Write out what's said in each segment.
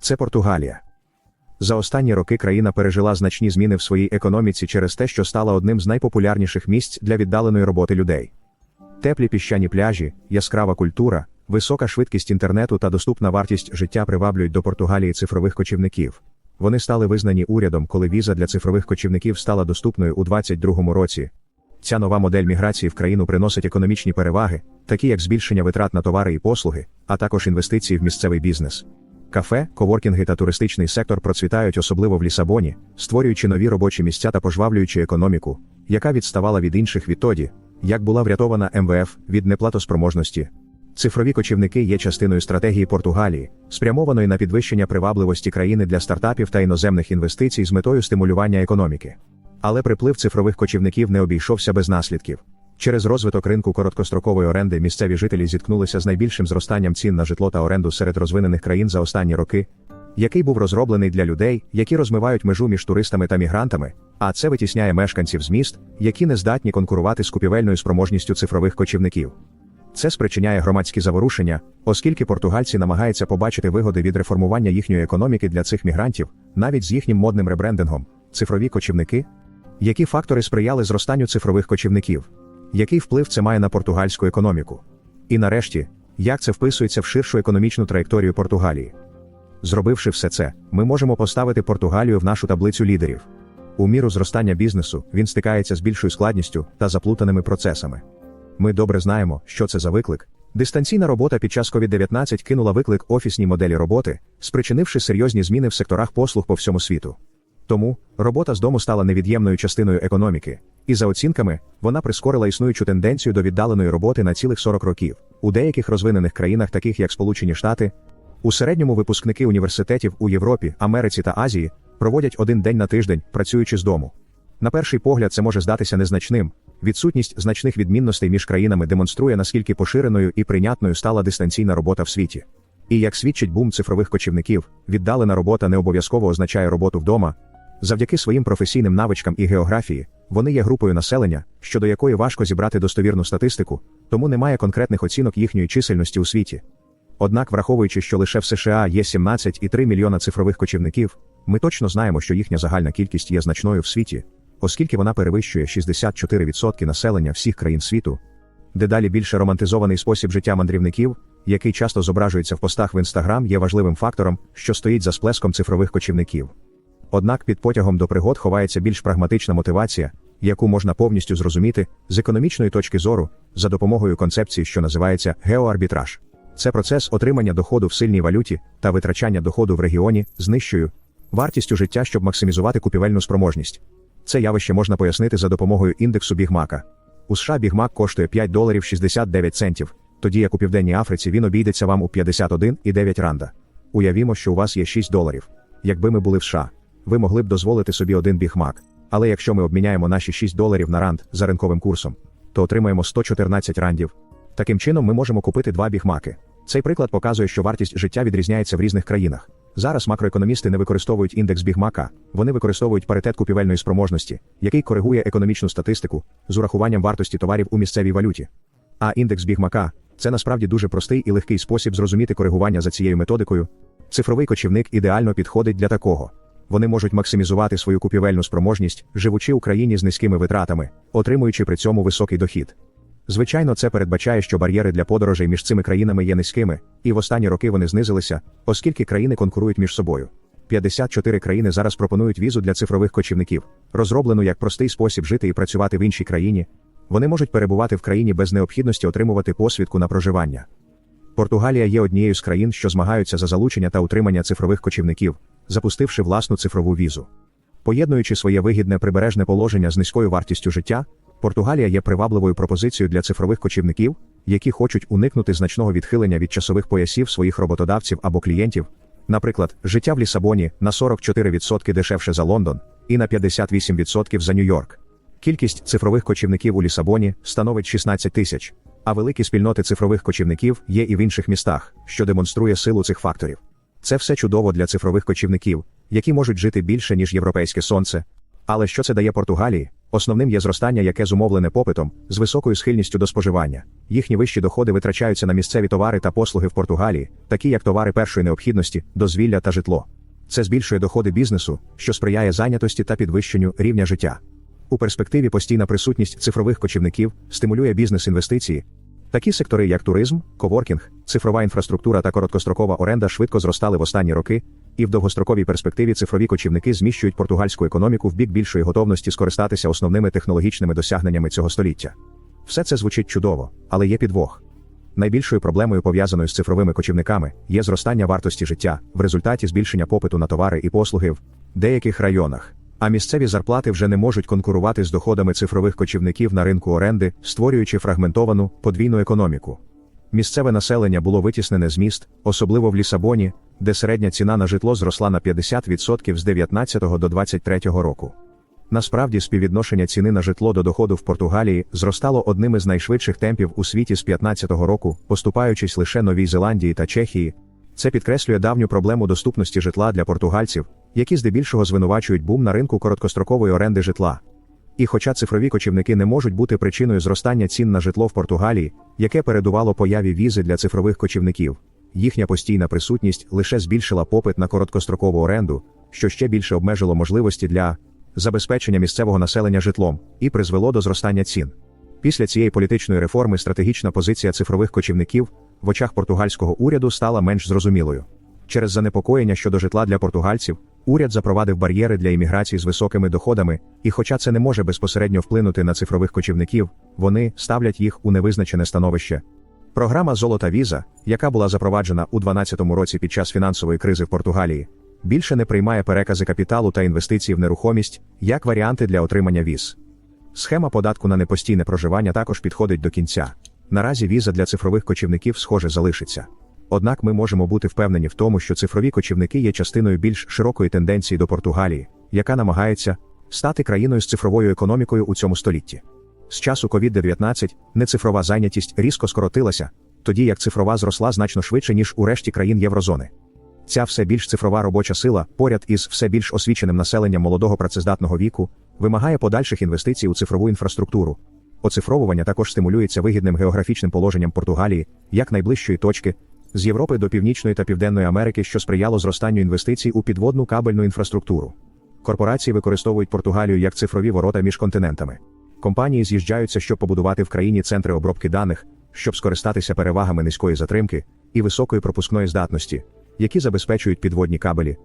це Португалія. За останні роки країна пережила значні зміни в своїй економіці через те, що стала одним з найпопулярніших місць для віддаленої роботи людей. Теплі піщані пляжі, яскрава культура, висока швидкість інтернету та доступна вартість життя приваблюють до Португалії цифрових кочівників. Вони стали визнані урядом, коли віза для цифрових кочівників стала доступною у 2022 році. Ця нова модель міграції в країну приносить економічні переваги, такі як збільшення витрат на товари і послуги, а також інвестиції в місцевий бізнес. Кафе, коворкінги та туристичний сектор процвітають особливо в Лісабоні, створюючи нові робочі місця та пожвавлюючи економіку, яка відставала від інших відтоді, як була врятована МВФ від неплатоспроможності. Цифрові кочівники є частиною стратегії Португалії, спрямованої на підвищення привабливості країни для стартапів та іноземних інвестицій з метою стимулювання економіки. Але приплив цифрових кочівників не обійшовся без наслідків. Через розвиток ринку короткострокової оренди місцеві жителі зіткнулися з найбільшим зростанням цін на житло та оренду серед розвинених країн за останні роки, який був розроблений для людей, які розмивають межу між туристами та мігрантами, а це витісняє мешканців з міст, які не здатні конкурувати з купівельною спроможністю цифрових кочівників. Це спричиняє громадські заворушення, оскільки португальці намагаються побачити вигоди від реформування їхньої економіки для цих мігрантів, навіть з їхнім модним ребрендингом, цифрові кочівники. Які фактори сприяли зростанню цифрових кочівників? Який вплив це має на португальську економіку? І нарешті, як це вписується в ширшу економічну траєкторію Португалії? Зробивши все це, ми можемо поставити Португалію в нашу таблицю лідерів. У міру зростання бізнесу він стикається з більшою складністю та заплутаними процесами. Ми добре знаємо, що це за виклик. Дистанційна робота під час COVID-19 кинула виклик офісній моделі роботи, спричинивши серйозні зміни в секторах послуг по всьому світу. Тому робота з дому стала невід'ємною частиною економіки, і за оцінками, вона прискорила існуючу тенденцію до віддаленої роботи на цілих 40 років. У деяких розвинених країнах, таких як Сполучені Штати, у середньому випускники університетів у Європі, Америці та Азії проводять один день на тиждень, працюючи з дому. На перший погляд, це може здатися незначним. Відсутність значних відмінностей між країнами демонструє, наскільки поширеною і прийнятною стала дистанційна робота в світі. І як свідчить бум цифрових кочівників, віддалена робота не обов'язково означає роботу вдома. Завдяки своїм професійним навичкам і географії, вони є групою населення, щодо якої важко зібрати достовірну статистику, тому немає конкретних оцінок їхньої чисельності у світі. Однак, враховуючи, що лише в США є 17,3 мільйона цифрових кочівників, ми точно знаємо, що їхня загальна кількість є значною в світі, оскільки вона перевищує 64% населення всіх країн світу. Дедалі більше романтизований спосіб життя мандрівників, який часто зображується в постах в інстаграм, є важливим фактором, що стоїть за сплеском цифрових кочівників. Однак під потягом до пригод ховається більш прагматична мотивація, яку можна повністю зрозуміти з економічної точки зору за допомогою концепції, що називається геоарбітраж. Це процес отримання доходу в сильній валюті та витрачання доходу в регіоні з нижчою вартістю життя, щоб максимізувати купівельну спроможність. Це явище можна пояснити за допомогою індексу Бігмака. У США Бігмак коштує 5 доларів 69 центів, тоді як у Південній Африці він обійдеться вам у 51,9 ранда. Уявімо, що у вас є 6 доларів. Якби ми були в США, ви могли б дозволити собі один бігмак. Але якщо ми обміняємо наші 6 доларів на ранд за ринковим курсом, то отримаємо 114 рандів. Таким чином, ми можемо купити два бігмаки. Цей приклад показує, що вартість життя відрізняється в різних країнах. Зараз макроекономісти не використовують індекс бігмака, вони використовують паритет купівельної спроможності, який коригує економічну статистику з урахуванням вартості товарів у місцевій валюті. А індекс бігмака це насправді дуже простий і легкий спосіб зрозуміти коригування за цією методикою. Цифровий кочівник ідеально підходить для такого. Вони можуть максимізувати свою купівельну спроможність, живучи у країні з низькими витратами, отримуючи при цьому високий дохід. Звичайно, це передбачає, що бар'єри для подорожей між цими країнами є низькими, і в останні роки вони знизилися, оскільки країни конкурують між собою. 54 країни зараз пропонують візу для цифрових кочівників, розроблену як простий спосіб жити і працювати в іншій країні. Вони можуть перебувати в країні без необхідності отримувати посвідку на проживання. Португалія є однією з країн, що змагаються за залучення та утримання цифрових кочівників, запустивши власну цифрову візу. Поєднуючи своє вигідне прибережне положення з низькою вартістю життя, Португалія є привабливою пропозицією для цифрових кочівників, які хочуть уникнути значного відхилення від часових поясів своїх роботодавців або клієнтів. Наприклад, життя в Лісабоні на 44% дешевше за Лондон і на 58% за Нью-Йорк. Кількість цифрових кочівників у Лісабоні становить 16 тисяч, а великі спільноти цифрових кочівників є і в інших містах, що демонструє силу цих факторів. Це все чудово для цифрових кочівників, які можуть жити більше, ніж європейське сонце. Але що це дає Португалії? Основним є зростання, яке зумовлене попитом, з високою схильністю до споживання. Їхні вищі доходи витрачаються на місцеві товари та послуги в Португалії, такі як товари першої необхідності, дозвілля та житло. Це збільшує доходи бізнесу, що сприяє зайнятості та підвищенню рівня життя. У перспективі постійна присутність цифрових кочівників стимулює бізнес-інвестиції. Такі сектори, як туризм, коворкінг, цифрова інфраструктура та короткострокова оренда швидко зростали в останні роки, і в довгостроковій перспективі цифрові кочівники зміщують португальську економіку в бік більшої готовності скористатися основними технологічними досягненнями цього століття. Все це звучить чудово, але є підвох. Найбільшою проблемою, пов'язаною з цифровими кочівниками, є зростання вартості життя в результаті збільшення попиту на товари і послуги в деяких районах. А місцеві зарплати вже не можуть конкурувати з доходами цифрових кочівників на ринку оренди, створюючи фрагментовану подвійну економіку. Місцеве населення було витіснене з міст, особливо в Лісабоні, де середня ціна на житло зросла на 50% з 19 до 23 року. Насправді, співвідношення ціни на житло до доходу в Португалії зростало одним із найшвидших темпів у світі з 15 року, поступаючись лише Новій Зеландії та Чехії. Це підкреслює давню проблему доступності житла для португальців, які здебільшого звинувачують бум на ринку короткострокової оренди житла. І хоча цифрові кочівники не можуть бути причиною зростання цін на житло в Португалії, яке передувало появі візи для цифрових кочівників, їхня постійна присутність лише збільшила попит на короткострокову оренду, що ще більше обмежило можливості для забезпечення місцевого населення житлом і призвело до зростання цін. Після цієї політичної реформи стратегічна позиція цифрових кочівників в очах португальського уряду стала менш зрозумілою. Через занепокоєння щодо житла для португальців, уряд запровадив бар'єри для імміграції з високими доходами, і хоча це не може безпосередньо вплинути на цифрових кочівників, вони ставлять їх у невизначене становище. Програма Золота віза, яка була запроваджена у 2012 році під час фінансової кризи в Португалії, більше не приймає перекази капіталу та інвестиції в нерухомість як варіанти для отримання віз. Схема податку на непостійне проживання також підходить до кінця. Наразі віза для цифрових кочівників, схоже, залишиться. Однак ми можемо бути впевнені в тому, що цифрові кочівники є частиною більш широкої тенденції до Португалії, яка намагається стати країною з цифровою економікою у цьому столітті. З часу COVID-19 нецифрова зайнятість різко скоротилася, тоді як цифрова зросла значно швидше, ніж у решті країн Єврозони. Ця все більш цифрова робоча сила, поряд із все більш освіченим населенням молодого працездатного віку, вимагає подальших інвестицій у цифрову інфраструктуру. Оцифровування також стимулюється вигідним географічним положенням Португалії, як найближчої точки, з Європи до Північної та Південної Америки, що сприяло зростанню інвестицій у підводну кабельну інфраструктуру. Корпорації використовують Португалію як цифрові ворота між континентами. Компанії з'їжджаються, щоб побудувати в країні центри обробки даних, щоб скористатися перевагами низької затримки і високої пропускної здатності, які забезпечують підводні кабелі.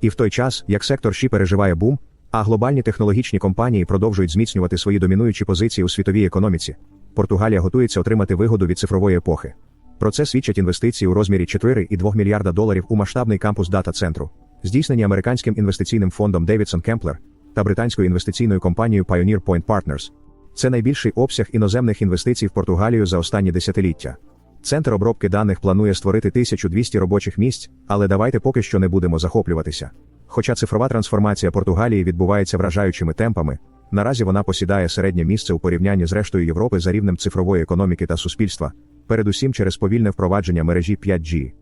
І в той час, як сектор ШІ переживає бум, а глобальні технологічні компанії продовжують зміцнювати свої домінуючі позиції у світовій економіці, Португалія готується отримати вигоду від цифрової епохи. Про це свідчать інвестиції у розмірі 4,2 мільярда доларів у масштабний кампус дата-центру, здійснені американським інвестиційним фондом Davidson Kempler та британською інвестиційною компанією Pioneer Point Partners. Це найбільший обсяг іноземних інвестицій в Португалію за останні десятиліття. Центр обробки даних планує створити 1200 робочих місць, але давайте поки що не будемо захоплюватися. Хоча цифрова трансформація Португалії відбувається вражаючими темпами, наразі вона посідає середнє місце у порівнянні з рештою Європи за рівнем цифрової економіки та суспільства, передусім через повільне впровадження мережі 5G.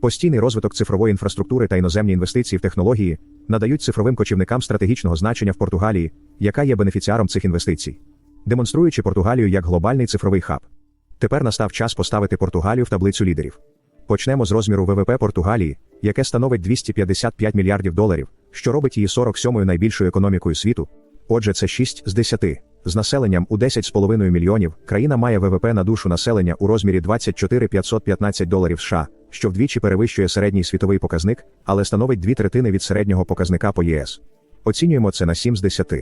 Постійний розвиток цифрової інфраструктури та іноземні інвестиції в технології надають цифровим кочівникам стратегічного значення в Португалії, яка є бенефіціаром цих інвестицій, демонструючи Португалію як глобальний цифровий хаб. Тепер настав час поставити Португалію в таблицю лідерів. Почнемо з розміру ВВП Португалії, яке становить 255 мільярдів доларів, що робить її 47-ю найбільшою економікою світу. Отже, це 6 з 10. З населенням у 10,5 мільйонів країна має ВВП на душу населення у розмірі 24 515 доларів США, що вдвічі перевищує середній світовий показник, але становить дві третини від середнього показника по ЄС. Оцінюємо це на 7 з 10.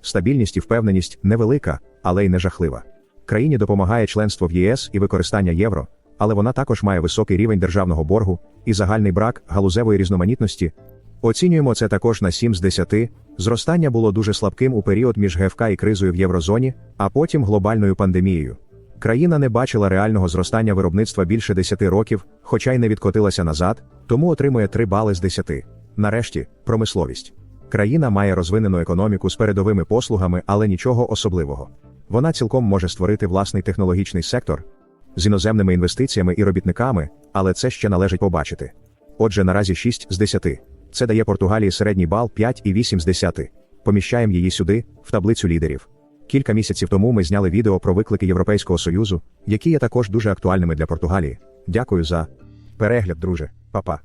Стабільність і впевненість невелика, але й не жахлива. Країні допомагає членство в ЄС і використання євро, але вона також має високий рівень державного боргу і загальний брак галузевої різноманітності. Оцінюємо це також на 7 з 10. Зростання було дуже слабким у період між ГФК і кризою в єврозоні, а потім глобальною пандемією. Країна не бачила реального зростання виробництва більше 10 років, хоча й не відкотилася назад, тому отримує 3 бали з 10. Нарешті, промисловість. Країна має розвинену економіку з передовими послугами, але нічого особливого. Вона цілком може створити власний технологічний сектор з іноземними інвестиціями і робітниками, але це ще належить побачити. Отже, наразі 6 з 10. Це дає Португалії середній бал 5,8 з 10. Поміщаємо її сюди, в таблицю лідерів. Кілька місяців тому ми зняли відео про виклики Європейського Союзу, які є також дуже актуальними для Португалії. Дякую за перегляд, друже. Па-па.